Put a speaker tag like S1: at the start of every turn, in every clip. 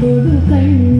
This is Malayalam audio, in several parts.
S1: Đối.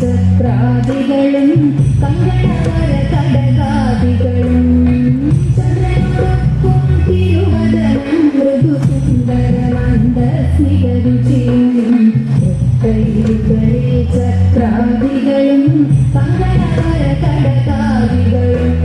S1: ചക്രാദികളും കങ്കണാര കടകാദികളും ചന്ദ്രനോടൊപ്പം തിരുവദനം മൃദുസുന്ദരമന്ദ സ്നികരിച്ചിയും ചക്രാദികളും കങ്കണാര കടകാദികളും